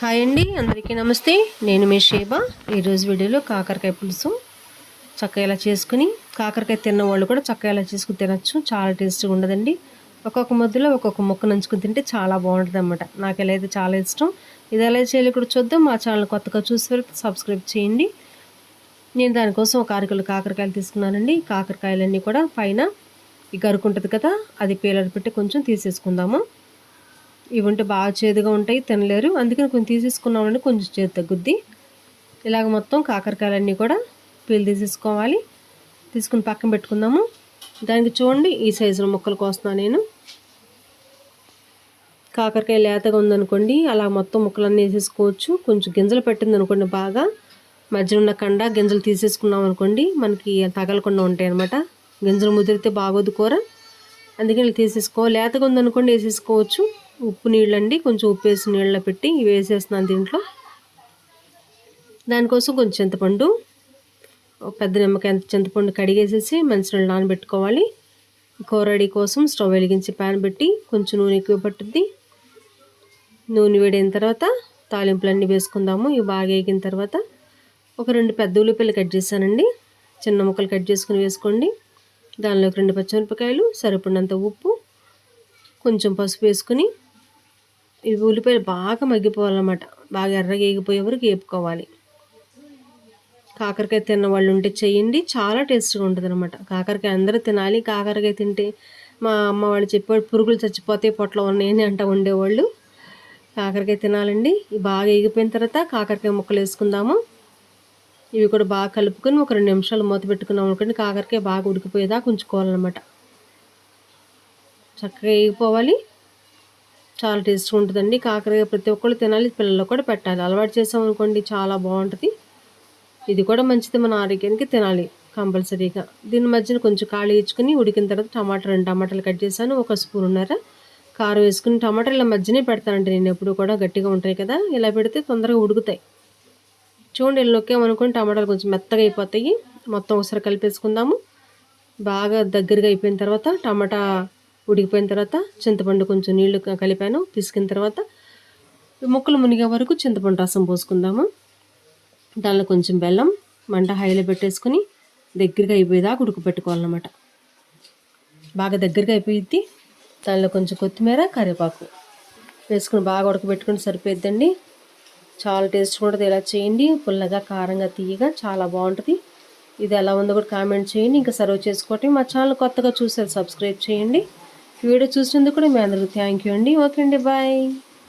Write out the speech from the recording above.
Hi అండి అందరికీ నమస్తే. నేను మీ షేబా. ఈరోజు వీడియోలో కాకరకాయ పులుసు. చక్కగా ఇలా చేసుకుని కాకరకాయ తిన్న వాళ్ళు కూడా చక్కగా ఇలా చేసుకుని తినచ్చు. చాలా టేస్ట్గా ఉండదండి. ఒక్కొక్క మధ్యలో ఒక్కొక్క ముక్క నంచుకుని తింటే చాలా బాగుంటుంది అనమాట నాకు ఎలా అయితే చాలా ఇష్టం. ఇది ఎలా చేయాలి కూడా చూద్దాం. మా ఛానల్ కొత్తగా చూసి వరకు సబ్స్క్రైబ్ చేయండి. నేను దానికోసం ఒక అరకిలో కాకరకాయలు తీసుకున్నానండి. కాకరకాయలన్నీ కూడా పైన ఈ గరుకు ఉంటుంది కదా అది పీలర్ పెట్టి కొంచెం తీసేసుకుందాము. ఇవి ఉంటే బాగా చేదుగా ఉంటాయి తినలేరు. అందుకని కొంచెం తీసేసుకున్నామంటే కొంచెం చేదు తగ్గుద్ది. ఇలాగ మొత్తం కాకరకాయలన్నీ కూడా పీలు తీసేసుకోవాలి. తీసుకుని పక్కన పెట్టుకుందాము. దానికి చూడండి ఈ సైజులో ముక్కలు కోస్తున్నా నేను. కాకరకాయ లేతగా ఉందనుకోండి అలా మొత్తం ముక్కలన్నీ వేసేసుకోవచ్చు. కొంచెం గింజలు పెట్టింది అనుకోండి బాగా. మధ్యలో ఉన్న కండ గింజలు తీసేసుకున్నాం అనుకోండి మనకి తగలకుండా ఉంటాయి అనమాట గింజలు ముదిరితే బాగోదు కూర. అందుకని తీసేసుకో లేతగా ఉందనుకోండి వేసేసుకోవచ్చు. ఉప్పు నీళ్ళండి కొంచెం ఉప్పు వేసి నీళ్ళలో పెట్టి వేసేస్తున్నాను దీంట్లో. దానికోసం కొంచెం చింతపండు పెద్ద నిమ్మకాయ చింతపండు కడిగేసేసి మంచినీళ్ళు నానబెట్టుకోవాలి. కోరడి కోసం స్టవ్ వెలిగించి ప్యాన్ పెట్టి కొంచెం నూనె ఎక్కువ పట్టుద్ది. నూనె వేడిన తర్వాత తాలింపులన్నీ వేసుకుందాము. ఇవి బాగా వేగిన తర్వాత ఒక రెండు పెద్ద ఉల్లిపాయలు కట్ చేశానండి. చిన్న ముక్కలు కట్ చేసుకుని వేసుకోండి. దానిలోకి రెండు పచ్చిమిరపకాయలు సరిపడినంత ఉప్పు కొంచెం పసుపు వేసుకుని ఇవి ఉల్లిపాయలు బాగా మగ్గిపోవాలన్నమాట. బాగా ఎర్రగా వేగిపోయే వరకు వేపుకోవాలి. కాకరకాయ తిన్న వాళ్ళు ఉంటే చేయండి. చాలా టేస్ట్గా ఉంటుంది అనమాట కాకరకాయ అందరూ తినాలి. కాకరకాయ తింటే మా అమ్మ వాళ్ళు చెప్పేవాళ్ళు పురుగులు చచ్చిపోతే పొట్టలో ఉన్నాయని అంట ఉండేవాళ్ళు. కాకరకాయ తినాలండి. ఇవి బాగా వేగిపోయిన తర్వాత కాకరకాయ ముక్కలు వేసుకుందాము. ఇవి కూడా బాగా కలుపుకొని ఒక రెండు నిమిషాలు మూత పెట్టుకున్నాం అనుకోండి కాకరకాయ బాగా ఉడికిపోయేదాకా ఉంచుకోవాలన్నమాట. చక్కగా వేగిపోవాలి. చాలా టేస్ట్గా ఉంటుందండి. కాకరకాయ ప్రతి ఒక్కళ్ళు తినాలి పిల్లలు కూడా పెట్టాలి. అలవాటు చేసాం అనుకోండి చాలా బాగుంటుంది. ఇది కూడా మంచిది మన ఆరోగ్యానికి తినాలి కంపల్సరీగా. దీని మధ్యన కొంచెం ఖాళీ ఇచ్చుకుని ఉడికిన తర్వాత టమాటా రెండు టమాటాలు కట్ చేశాను. ఒక స్పూన్ ఉన్నారా కారం వేసుకుని టమాటాలు ఇలా మధ్యనే పెడతానండి నేను. ఎప్పుడు కూడా గట్టిగా ఉంటాయి కదా. ఇలా పెడితే తొందరగా ఉడుకుతాయి. చూడండి ఇలా నొక్కామనుకోండి టమాటాలు కొంచెం మెత్తగా అయిపోతాయి. మొత్తం ఒకసారి కలిపేసుకుందాము. బాగా దగ్గరగా అయిపోయిన తర్వాత టమాటా ఉడికిపోయిన తర్వాత చింతపండు కొంచెం నీళ్ళు కలిపాను. పిసికిన తర్వాత ముక్కలు మునిగే వరకు చింతపండు రసం పోసుకుందాము. దానిలో కొంచెం బెల్లం మంట హైలో పెట్టేసుకొని దగ్గరగా అయిపోయేదాకా ఉడకపెట్టుకోవాలన్నమాట. బాగా దగ్గరగా అయిపోయిద్ది. దానిలో కొంచెం కొత్తిమీర కరివేపాకు వేసుకుని బాగా ఉడకబెట్టుకుని సరిపోయిద్దండి. చాలా టేస్ట్ కూడా ఇలా చేయండి. పుల్లగా కారంగా తీయగా చాలా బాగుంటుంది. ఇది ఎలా ఉందో కూడా కామెంట్ చేయండి. ఇంకా సర్వ్ చేసుకోవటం మా ఛానల్ కొత్తగా చూసారు సబ్స్క్రైబ్ చేయండి. వీడియో చూసినందుకు కూడా మీ అందరికీ థ్యాంక్ యూ అండి. ఓకే అండి బాయ్